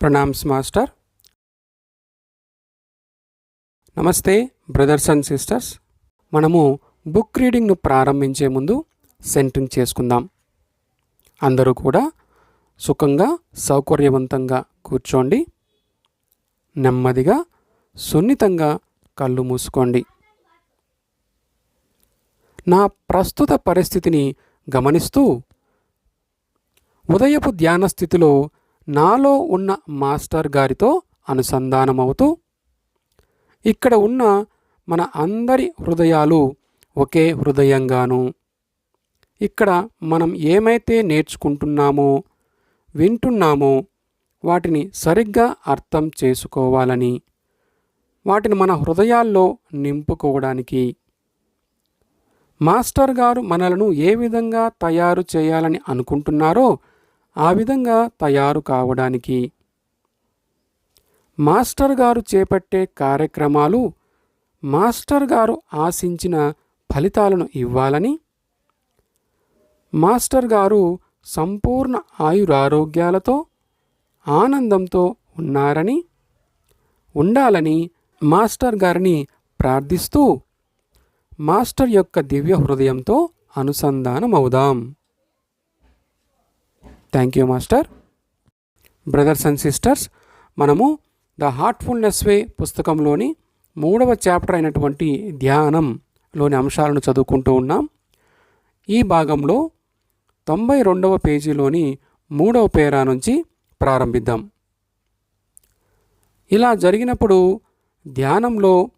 Pranams master. నమస్తే brothers and sisters. మనము book రీడింగ్ను ప్రారంభించే ముందు సెంటరింగ్ చేసుకుందాం. అందరూ కూడా సుఖంగా సౌకర్యవంతంగా కూర్చోండి. నెమ్మదిగా సున్నితంగా కళ్ళు మూసుకోండి. నా ప్రస్తుత పరిస్థితిని గమనిస్తూ ఉదయపు ధ్యాన స్థితిలో నాలో ఉన్న మాస్టర్ గారితో అనుసంధానమవుతూ ఇక్కడ ఉన్న మన అందరి హృదయాలు ఒకే హృదయంగాను. ఇక్కడ మనం ఏమైతే నేర్చుకుంటున్నామో వింటున్నామో వాటిని సరిగ్గా అర్థం చేసుకోవాలని వాటిని మన హృదయాల్లో నింపుకోవడానికి. మాస్టర్ గారు మనలను ఏ విధంగా తయారు చేయాలని అనుకుంటున్నారో ఆ విధంగా తయారు కావడానికి. మాస్టర్ గారు చేపట్టే కార్యక్రమాలు మాస్టర్ గారు ఆశించిన ఫలితాలను ఇవ్వాలని మాస్టర్ గారు సంపూర్ణ ఆయురారోగ్యాలతో ఆనందంతో ఉన్నారని ఉండాలని మాస్టర్ గారిని ప్రార్థిస్తూ మాస్టర్ యొక్క దివ్య హృదయంతో అనుసంధానమవుదాం. Thank you master brothers and sisters మనము ద హార్ట్ఫుల్నెస్ వే పుస్తకంలోని మూడవ చాప్టర్ అయినటువంటి ధ్యానంలోని అంశాలను చదువుకుంటూ ఉన్నాం. ఈ భాగంలో తొంభై రెండవ పేజీలోని మూడవ పేరా నుంచి ప్రారంభిద్దాం. ఇలా జరిగినప్పుడు ధ్యానంలో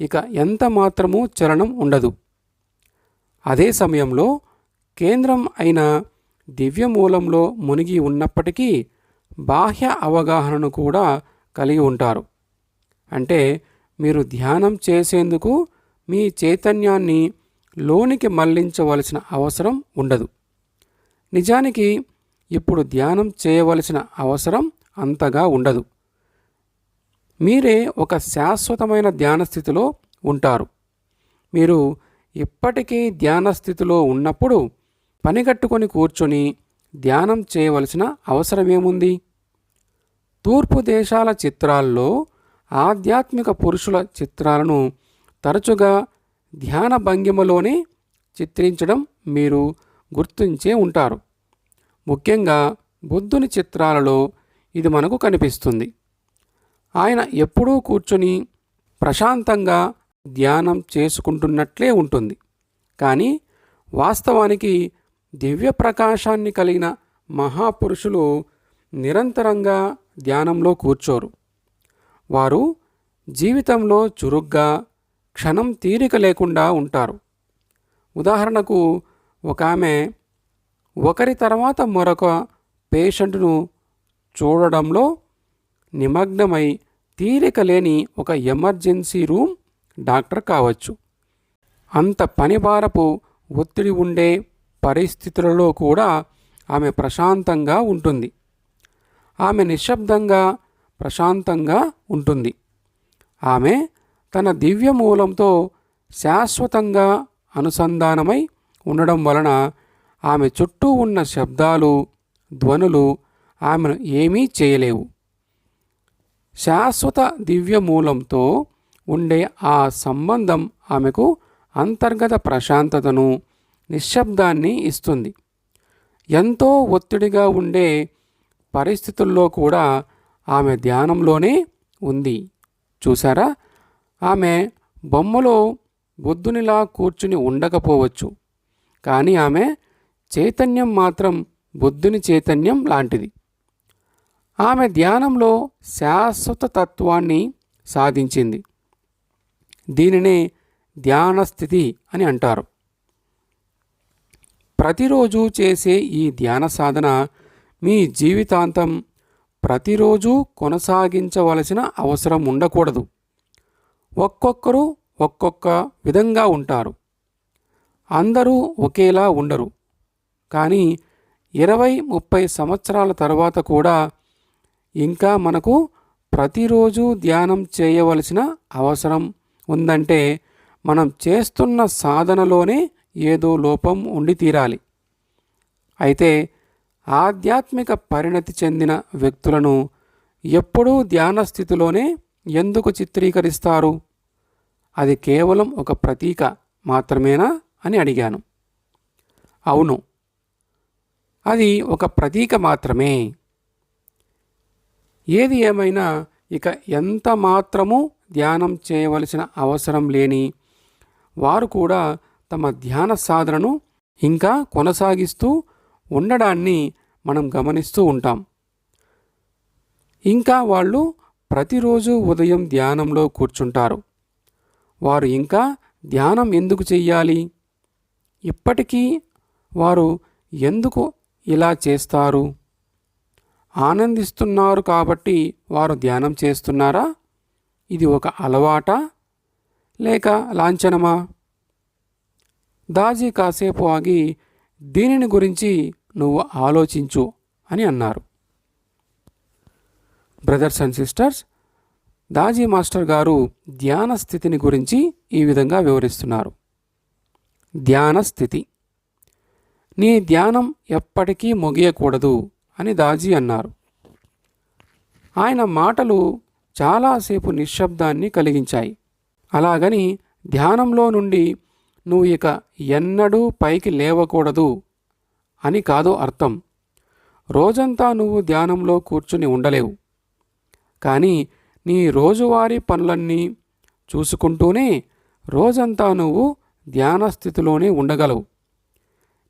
ఇక ఎంత మాత్రమూ చలనం ఉండదు. అదే సమయంలో కేంద్రం అయిన దివ్యమూలంలో మునిగి ఉన్నప్పటికీ బాహ్య అవగాహనను కూడా కలిగి ఉంటారు. అంటే మీరు ధ్యానం చేసేందుకు మీ చైతన్యాన్ని లోనికి మళ్ళించవలసిన అవసరం ఉండదు. నిజానికి ఇప్పుడు ధ్యానం చేయవలసిన అవసరం అంతగా ఉండదు. మీరే ఒక శాశ్వతమైన ధ్యాన స్థితిలో ఉంటారు. మీరు ఇప్పటికీ ధ్యాన స్థితిలో ఉన్నప్పుడు పనిగట్టుకొని కూర్చొని ధ్యానం చేయవలసిన అవసరమేముంది? తూర్పు దేశాల చిత్రాల్లో ఆధ్యాత్మిక పురుషుల చిత్రాలను తరచుగా ధ్యాన భంగిమలోనే చిత్రించడం మీరు గుర్తించే ఉంటారు. ముఖ్యంగా బుద్ధుని చిత్రాలలో ఇది మనకు కనిపిస్తుంది. ఆయన ఎప్పుడూ కూర్చొని ప్రశాంతంగా ధ్యానం చేసుకుంటున్నట్లే ఉంటుంది. కానీ వాస్తవానికి దివ్య ప్రకాశాన్ని కలిగిన మహాపురుషులు నిరంతరంగా ధ్యానంలో కూర్చోరు. వారు జీవితంలో చురుగ్గా క్షణం తీరిక లేకుండా ఉంటారు. ఉదాహరణకు ఒక ఆమె ఒకరి తర్వాత మరొక పేషెంట్ను చూడడంలో నిమగ్నమై తీరిక లేని ఒక ఎమర్జెన్సీ రూమ్ డాక్టర్ కావచ్చు. అంత పనిభారపు ఒత్తిడి ఉండే పరిస్థితులలో కూడా ఆమె ప్రశాంతంగా ఉంటుంది. ఆమె నిశ్శబ్దంగా ప్రశాంతంగా ఉంటుంది. ఆమె తన దివ్య మూలంతో శాశ్వతంగా అనుసంధానమై ఉండడం వలన ఆమె చుట్టూ ఉన్న శబ్దాలు ధ్వనులు ఆమెను ఏమీ చేయలేవు. శాశ్వత దివ్య మూలంతో ఉండే ఆ సంబంధం ఆమెకు అంతర్గత ప్రశాంతతను నిశ్శబ్దాన్ని ఇస్తుంది. ఎంతో ఒత్తిడిగా ఉండే పరిస్థితుల్లో కూడా ఆమె ధ్యానంలోనే ఉంది. చూసారా ఆమె బొమ్మలో బుద్ధునిలా కూర్చుని ఉండకపోవచ్చు. కానీ ఆమె చైతన్యం మాత్రం బుద్ధుని చైతన్యం లాంటిది. ఆమె ధ్యానంలో శాశ్వత తత్వాన్ని సాధించింది. దీనినే ధ్యాన స్థితి అని అంటారు. ప్రతిరోజు చేసే ఈ ధ్యాన సాధన మీ జీవితాంతం ప్రతిరోజు కొనసాగించవలసిన అవసరం ఉండకూడదు. ఒక్కొక్కరు ఒక్కొక్క విధంగా ఉంటారు. అందరూ ఒకేలా ఉండరు. కానీ ఇరవై ముప్పై సంవత్సరాల తర్వాత కూడా ఇంకా మనకు ప్రతిరోజు ధ్యానం చేయవలసిన అవసరం ఉందంటే మనం చేస్తున్న సాధనలోనే ఏదో లోపం ఉండి తీరాలి. అయితే ఆధ్యాత్మిక పరిణతి చెందిన వ్యక్తులను ఎప్పుడూ ధ్యాన స్థితిలోనే ఎందుకు చిత్రీకరిస్తారు? అది కేవలం ఒక ప్రతీక మాత్రమేనా అని అడిగాను. అవును అది ఒక ప్రతీక మాత్రమే. ఏది ఏమైనా ఇక ఎంత మాత్రము ధ్యానం చేయవలసిన అవసరం లేని వారు కూడా తమ ధ్యాన సాధనను ఇంకా కొనసాగిస్తూ ఉండడాన్ని మనం గమనిస్తూ ఉంటాం. ఇంకా వాళ్ళు ప్రతిరోజు ఉదయం ధ్యానంలో కూర్చుంటారు. వారు ఇంకా ధ్యానం ఎందుకు చెయ్యాలి? ఇప్పటికీ వారు ఎందుకు ఇలా చేస్తారు? ఆనందిస్తున్నారు కాబట్టి వారు ధ్యానం చేస్తున్నారా? ఇది ఒక అలవాటా? లేక లాంఛనమా? దాజీ కాసేపు ఆగి దీనిని గురించి నువ్వు ఆలోచించు అని అన్నారు. Brothers and sisters Daaji master గారు ధ్యాన స్థితిని గురించి ఈ విధంగా వివరిస్తున్నారు. ధ్యాన స్థితి. నీ ధ్యానం ఎప్పటికీ ముగియకూడదు అని దాజీ అన్నారు. ఆయన మాటలు చాలాసేపు నిశ్శబ్దాన్ని కలిగించాయి. అలాగని ధ్యానంలో నుండి నువ్వు ఇక ఎన్నడూ పైకి లేవకూడదు అని కాదు అర్థం. రోజంతా నువ్వు ధ్యానంలో కూర్చుని ఉండలేవు. కానీ నీ రోజువారీ పనులన్నీ చూసుకుంటూనే రోజంతా నువ్వు ధ్యాన స్థితిలోనే ఉండగలవు.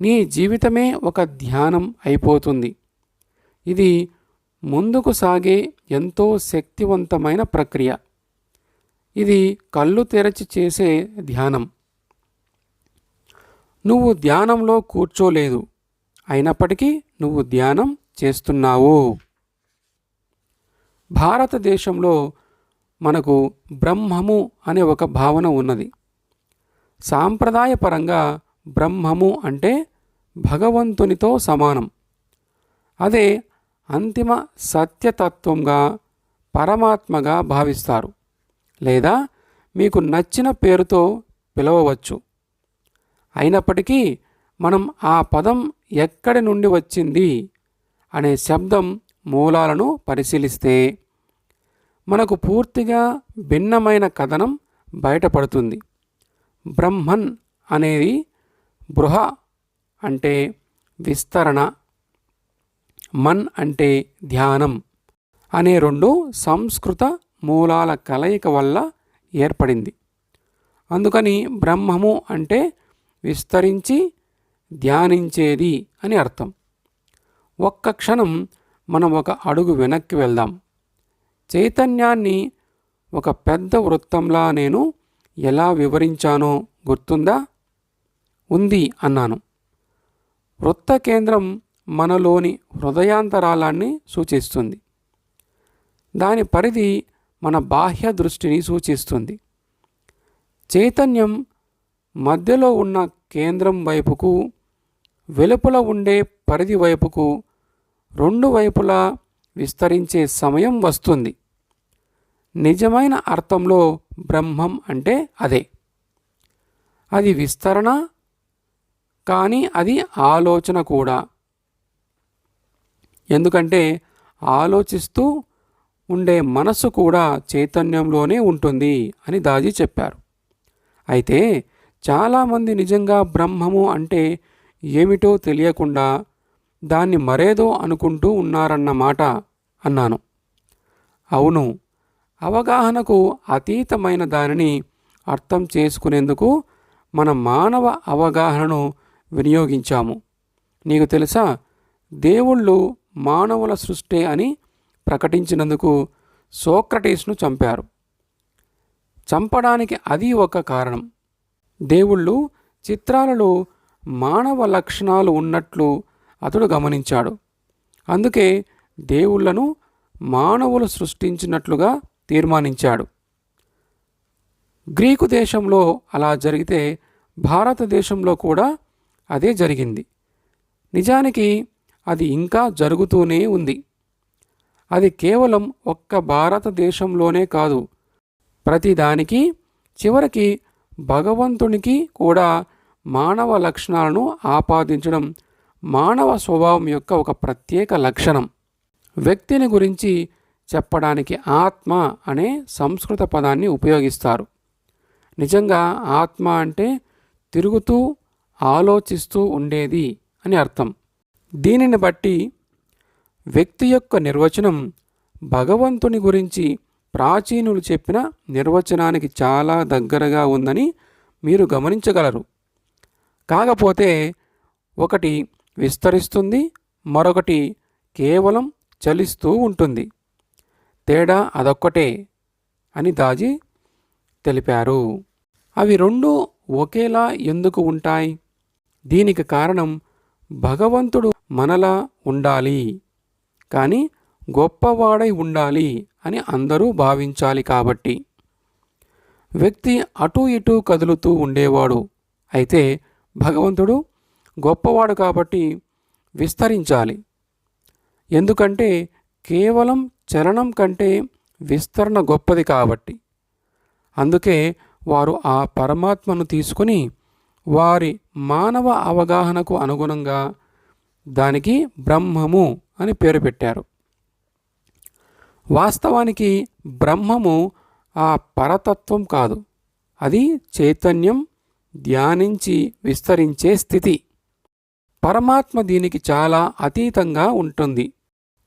నీ జీవితమే ఒక ధ్యానం అయిపోతుంది. ఇది ముందుకు సాగే ఎంతో శక్తివంతమైన ప్రక్రియ. ఇది కళ్ళు తెరచి చేసే ధ్యానం. నువ్వు ధ్యానంలో కూర్చోలేదు. అయినప్పటికీ నువ్వు ధ్యానం చేస్తున్నావు. భారతదేశంలో మనకు బ్రహ్మము అనే ఒక భావన ఉన్నది. సాంప్రదాయపరంగా బ్రహ్మము అంటే భగవంతునితో సమానం. అదే అంతిమ సత్యతత్వంగా పరమాత్మగా భావిస్తారు. లేదా మీకు నచ్చిన పేరుతో పిలవవచ్చు. అయినప్పటికీ మనం ఆ పదం ఎక్కడి నుండి వచ్చింది అనే శబ్దం మూలాలను పరిశీలిస్తే మనకు పూర్తిగా భిన్నమైన కథనం బయటపడుతుంది. బ్రహ్మన్ అనేది బృహ అంటే విస్తరణ మన్ అంటే ధ్యానం అనే రెండు సంస్కృత మూలాల కలయిక వల్ల ఏర్పడింది. అందుకని బ్రహ్మము అంటే విస్తరించి ధ్యానించేది అని అర్థం. ఒక్క క్షణం మనం ఒక అడుగు వెనక్కి వెళ్దాం. చైతన్యాన్ని ఒక పెద్ద వృత్తంలా నేను ఎలా వివరించానో గుర్తుందా? ఉంది అన్నాను. వృత్త కేంద్రం మనలోని హృదయాంతరాలాన్ని సూచిస్తుంది. దాని పరిధి మన బాహ్య దృష్టిని సూచిస్తుంది. చైతన్యం మధ్యలో ఉన్న కేంద్రం వైపుకు వెలుపల ఉండే పరిధి వైపుకు రెండు వైపులా విస్తరించే సమయం వస్తుంది. నిజమైన అర్థంలో బ్రహ్మం అంటే అదే. అది విస్తరణ కానీ అది ఆలోచన కూడా. ఎందుకంటే ఆలోచిస్తూ ఉండే మనసు కూడా చైతన్యంలోనే ఉంటుంది అని దాజీ చెప్పారు. అయితే చాలామంది నిజంగా బ్రహ్మము అంటే ఏమిటో తెలియకుండా దాన్ని మరేదో అనుకుంటూ ఉన్నారన్నమాట అన్నాను. అవును అవగాహనకు అతీతమైన దానిని అర్థం చేసుకునేందుకు మన మానవ అవగాహనను వినియోగించాము. నీకు తెలుసా దేవుళ్ళు మానవుల సృష్టి అని ప్రకటించినందుకు సోక్రటీస్ను చంపారు. చంపడానికి అది ఒక కారణం. దేవుళ్ళు చిత్రాలలో మానవ లక్షణాలు ఉన్నట్లు అతడు గమనించాడు. అందుకే దేవుళ్ళను మానవులు సృష్టించినట్లుగా తీర్మానించాడు. గ్రీకు దేశంలో అలా జరిగితే భారతదేశంలో కూడా అదే జరిగింది. నిజానికి అది ఇంకా జరుగుతూనే ఉంది. అది కేవలం ఒక్క భారతదేశంలోనే కాదు ప్రతిదానికి చివరికి భగవంతునికి కూడా మానవ లక్షణాలను ఆపాదించడం మానవ స్వభావం యొక్క ఒక ప్రత్యేక లక్షణం. వ్యక్తిని గురించి చెప్పడానికి ఆత్మ అనే సంస్కృత పదాన్ని ఉపయోగిస్తారు. నిజంగా ఆత్మ అంటే తిరుగుతూ ఆలోచిస్తూ ఉండేది అని అర్థం. దీనిని బట్టి వ్యక్తి యొక్క నిర్వచనం భగవంతుని గురించి ప్రాచీనులు చెప్పిన నిర్వచనానికి చాలా దగ్గరగా ఉందని మీరు గమనించగలరు. కాకపోతే ఒకటి విస్తరిస్తుంది మరొకటి కేవలం చలిస్తూ ఉంటుంది. తేడా అదొక్కటే అని దాజీ తెలిపారు. అవి రెండు ఒకేలా ఎందుకు ఉంటాయి? దీనికి కారణం భగవంతుడు మనలా ఉండాలి. కానీ గొప్పవాడై ఉండాలి అని అందరూ భావించాలి కాబట్టి. వ్యక్తి అటూ ఇటూ కదులుతూ ఉండేవాడు. అయితే భగవంతుడు గొప్పవాడు కాబట్టి విస్తరించాలి. ఎందుకంటే కేవలం చలనం కంటే విస్తరణ గొప్పది కాబట్టి. అందుకే వారు ఆ పరమాత్మను తీసుకుని వారి మానవ అవగాహనకు అనుగుణంగా దానికి బ్రహ్మము అని పేరు పెట్టారు. వాస్తవానికి బ్రహ్మము ఆ పరతత్వం కాదు. అది చైతన్యం ధ్యానించి విస్తరించే స్థితి. పరమాత్మ దీనికి చాలా అతీతంగా ఉంటుంది.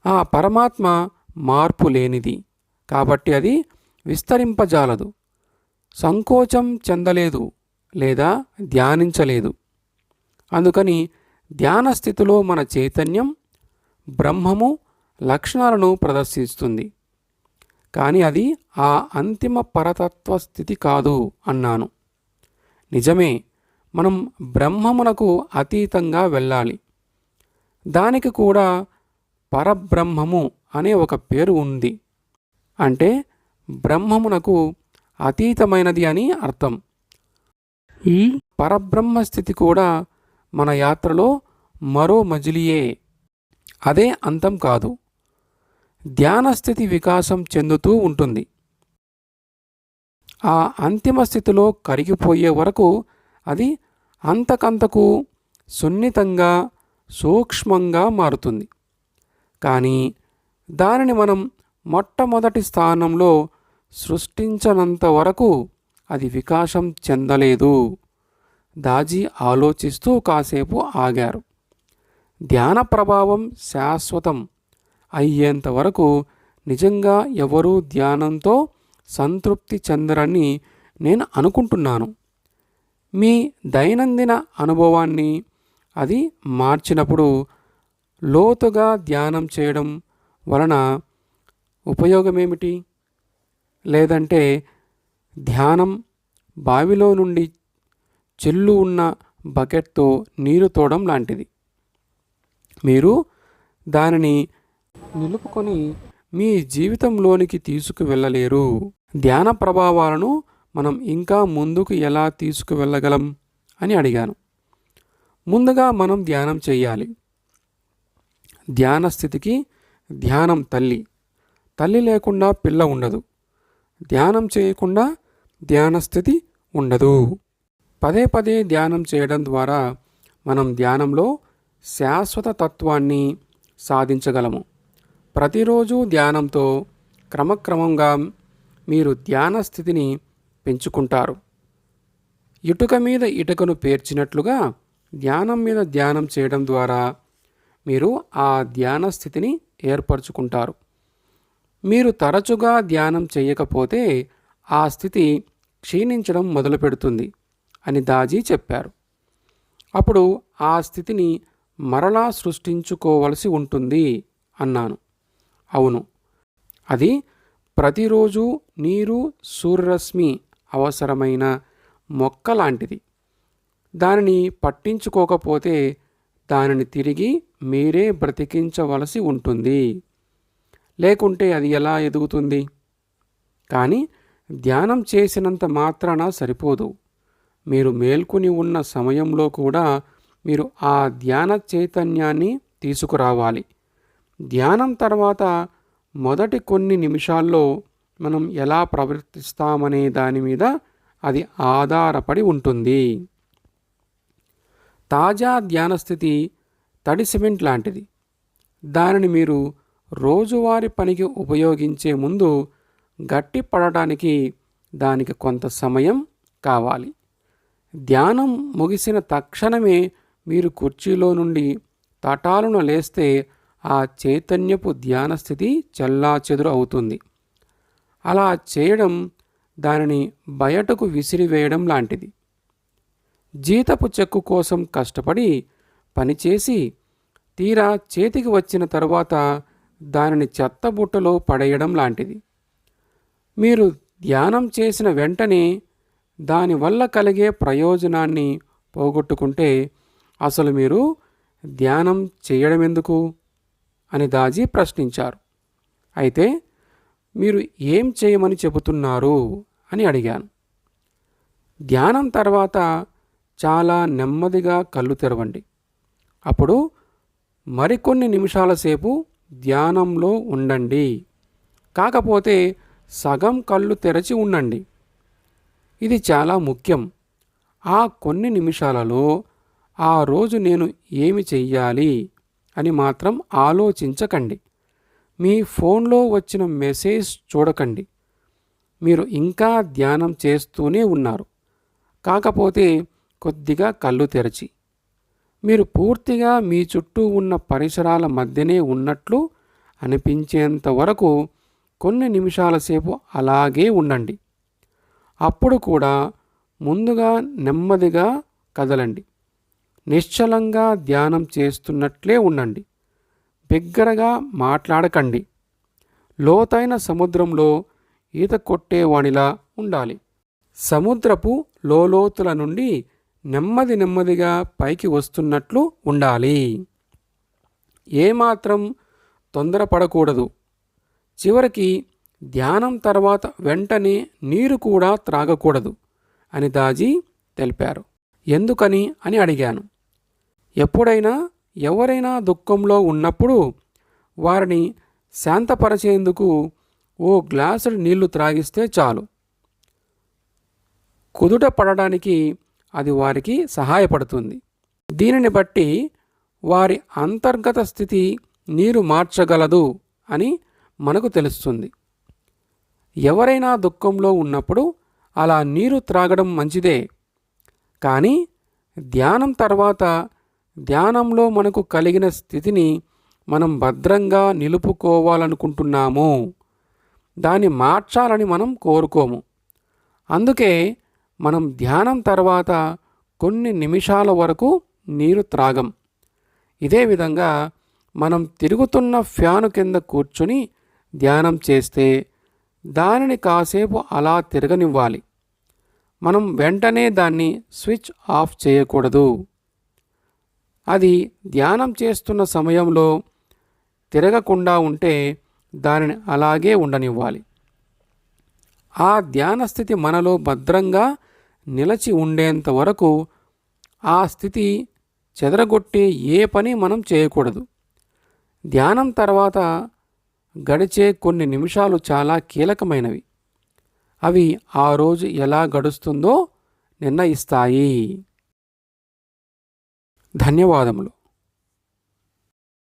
ఆ పరమాత్మ మార్పు లేనిది. కాబట్టి అది విస్తరింపజాలదు. సంకోచం చెందలేదు లేదా ధ్యానించలేదు. అందుకని ధ్యాన స్థితిలో మన చైతన్యం బ్రహ్మము లక్షణాలను ప్రదర్శిస్తుంది. కానీ అది ఆ అంతిమ పరతత్వ స్థితి కాదు అన్నాను. నిజమే మనం బ్రహ్మమునకు అతీతంగా వెళ్ళాలి. దానికి కూడా పరబ్రహ్మము అనే ఒక పేరు ఉంది. అంటే బ్రహ్మమునకు అతీతమైనది అని అర్థం. ఈ పరబ్రహ్మ స్థితి కూడా మన యాత్రలో మరో మజిలియే. అదే అంతం కాదు. ధ్యానస్థితి వికాసం చెందుతూ ఉంటుంది. ఆ అంతిమ స్థితిలో కరిగిపోయే వరకు అది అంతకంతకు సున్నితంగా సూక్ష్మంగా మారుతుంది. కానీ దానిని మనం మొట్టమొదటి స్థానంలో సృష్టించనంత వరకు అది వికాసం చెందలేదు. దాజీ ఆలోచిస్తూ కాసేపు ఆగారు. ధ్యాన ప్రభావం శాశ్వతం. అయ్యేంత వరకు నిజంగా ఎవరూ ధ్యానంతో సంతృప్తి చెందరని నేను అనుకుంటున్నాను. మీ దైనందిన అనుభవాన్ని అది మార్చినప్పుడు లోతుగా ధ్యానం చేయడం వలన ఉపయోగమేమిటి? లేదంటే ధ్యానం బావిలో నుండి చెల్లు ఉన్న బకెట్తో నీరు తోడం లాంటిది. మీరు దానిని నిలుపుకొని మీ జీవితంలోనికి తీసుకువెళ్ళలేరు. ధ్యాన ప్రభావాలను మనం ఇంకా ముందుకు ఎలా తీసుకువెళ్ళగలం అని అడిగాను. ముందుగా మనం ధ్యానం చేయాలి. ధ్యాన స్థితికి ధ్యానం తల్లి. తల్లి లేకుండా పిల్ల ఉండదు. ధ్యానం చేయకుండా ధ్యాన స్థితి ఉండదు. పదే పదే ధ్యానం చేయడం ద్వారా మనం ధ్యానంలో శాశ్వత తత్వాన్ని సాధించగలము. ప్రతిరోజు ధ్యానంతో క్రమక్రమంగా మీరు ధ్యాన స్థితిని పెంచుకుంటారు. ఇటుక మీద ఇటుకను పేర్చినట్లుగా ధ్యానం మీద ధ్యానం చేయడం ద్వారా మీరు ఆ ధ్యాన స్థితిని ఏర్పరచుకుంటారు. మీరు తరచుగా ధ్యానం చేయకపోతే ఆ స్థితి క్షీణించడం మొదలుపెడుతుంది అని దాజీ చెప్పారు. అప్పుడు ఆ స్థితిని మరలా సృష్టించుకోవలసి ఉంటుంది అన్నాను. అవును. అది ప్రతిరోజు నీరు సూర్యరశ్మి అవసరమైన మొక్క లాంటిది. దానిని పట్టించుకోకపోతే దానిని తిరిగి మీరే బ్రతికించవలసి ఉంటుంది. లేకుంటే అది ఎలా ఎదుగుతుంది? కానీ ధ్యానం చేసినంత మాత్రాన సరిపోదు. మీరు మేల్కొని ఉన్న సమయంలో కూడా మీరు ఆ ధ్యాన చైతన్యాన్ని తీసుకురావాలి. ధ్యానం తర్వాత మొదటి కొన్ని నిమిషాల్లో మనం ఎలా ప్రవర్తిస్తామనే దాని మీద అది ఆధారపడి ఉంటుంది. తాజా ధ్యాన స్థితి తడి సిమెంట్ లాంటిది. దానిని మీరు రోజువారి పనికి ఉపయోగించే ముందు గట్టి పడటానికి దానికి కొంత సమయం కావాలి. ధ్యానం ముగిసిన తక్షణమే మీరు కుర్చీలో నుండి తటాలను లేస్తే ఆ చైతన్యపు ధ్యాన స్థితి చెల్లాచెదురు అవుతుంది. అలా చేయడం దానిని బయటకు విసిరివేయడం లాంటిది. జీతపు చెక్కు కోసం కష్టపడి పనిచేసి తీరా చేతికి వచ్చిన తరువాత దానిని చెత్తబుట్టలో పడేయడం లాంటిది. మీరు ధ్యానం చేసిన వెంటనే దానివల్ల కలిగే ప్రయోజనాన్ని పోగొట్టుకుంటే అసలు మీరు ధ్యానం చేయడం ఎందుకు అని దాజీ ప్రశ్నించారు. అయితే మీరు ఏం చేయమని చెబుతున్నారు? అని అడిగాను. ధ్యానం తర్వాత చాలా నెమ్మదిగా కళ్ళు తెరవండి. అప్పుడు మరికొన్ని నిమిషాల సేపు ధ్యానంలో ఉండండి. కాకపోతే సగం కళ్ళు తెరచి ఉండండి. ఇది చాలా ముఖ్యం. ఆ కొన్ని నిమిషాలలో ఆ రోజు నేను ఏమి చెయ్యాలి? అని మాత్రం ఆలోచించకండి. మీ ఫోన్లో వచ్చిన మెసేజ్ చూడకండి. మీరు ఇంకా ధ్యానం చేస్తూనే ఉన్నారు. కాకపోతే కొద్దిగా కళ్ళు తెరచి. మీరు పూర్తిగా మీ చుట్టూ ఉన్న పరిసరాల మధ్యనే ఉన్నట్లు అనిపించేంత వరకు కొన్ని నిమిషాల సేపు అలాగే ఉండండి. అప్పుడు కూడా ముందుగా నెమ్మదిగా కదలండి. నిశ్చలంగా ధ్యానం చేస్తున్నట్లే ఉండండి. బిగ్గరగా మాట్లాడకండి. లోతైన సముద్రంలో ఈత కొట్టేవానిలా ఉండాలి. సముద్రపు లోలోతుల నుండి నెమ్మది నెమ్మదిగా పైకి వస్తున్నట్లు ఉండాలి. ఏమాత్రం తొందరపడకూడదు. చివరికి ధ్యానం తర్వాత వెంటనే నీరు కూడా త్రాగకూడదు అని దాజీ తెలిపారు. ఎందుకని అని అడిగాను. ఎప్పుడైనా ఎవరైనా దుఃఖంలో ఉన్నప్పుడు వారిని శాంతపరచేందుకు ఓ గ్లాసుడు నీళ్ళు త్రాగిస్తే చాలు. కుదుట పడడానికి అది వారికి సహాయపడుతుంది. దీనిని బట్టి వారి అంతర్గత స్థితి నీరు మార్చగలదు అని మనకు తెలుస్తుంది. ఎవరైనా దుఃఖంలో ఉన్నప్పుడు అలా నీరు త్రాగడం మంచిదే. కానీ ధ్యానం తర్వాత ధ్యానంలో మనకు కలిగిన స్థితిని మనం భద్రంగా నిలుపుకోవాలనుకుంటున్నాము. దాన్ని మార్చాలని మనం కోరుకోము. అందుకే మనం ధ్యానం తర్వాత కొన్ని నిమిషాల వరకు నీరు త్రాగం. ఇదే విధంగా మనం తిరుగుతున్న ఫ్యాను కింద కూర్చుని ధ్యానం చేస్తే దానిని కాసేపు అలా తిరగనివ్వాలి. మనం వెంటనే దాన్ని స్విచ్ ఆఫ్ చేయకూడదు. అది ధ్యానం చేస్తున్న సమయంలో తిరగకుండా ఉంటే దానిని అలాగే ఉండనివ్వాలి. ఆ ధ్యాన స్థితి మనలో భద్రంగా నిలచి ఉండేంత వరకు ఆ స్థితి చెదరగొట్టే ఏ పని మనం చేయకూడదు. ధ్యానం తర్వాత గడిచే కొన్ని నిమిషాలు చాలా కీలకమైనవి. అవి ఆ రోజు ఎలా గడుస్తుందో నిర్ణయిస్తాయి. ధన్యవాదములు.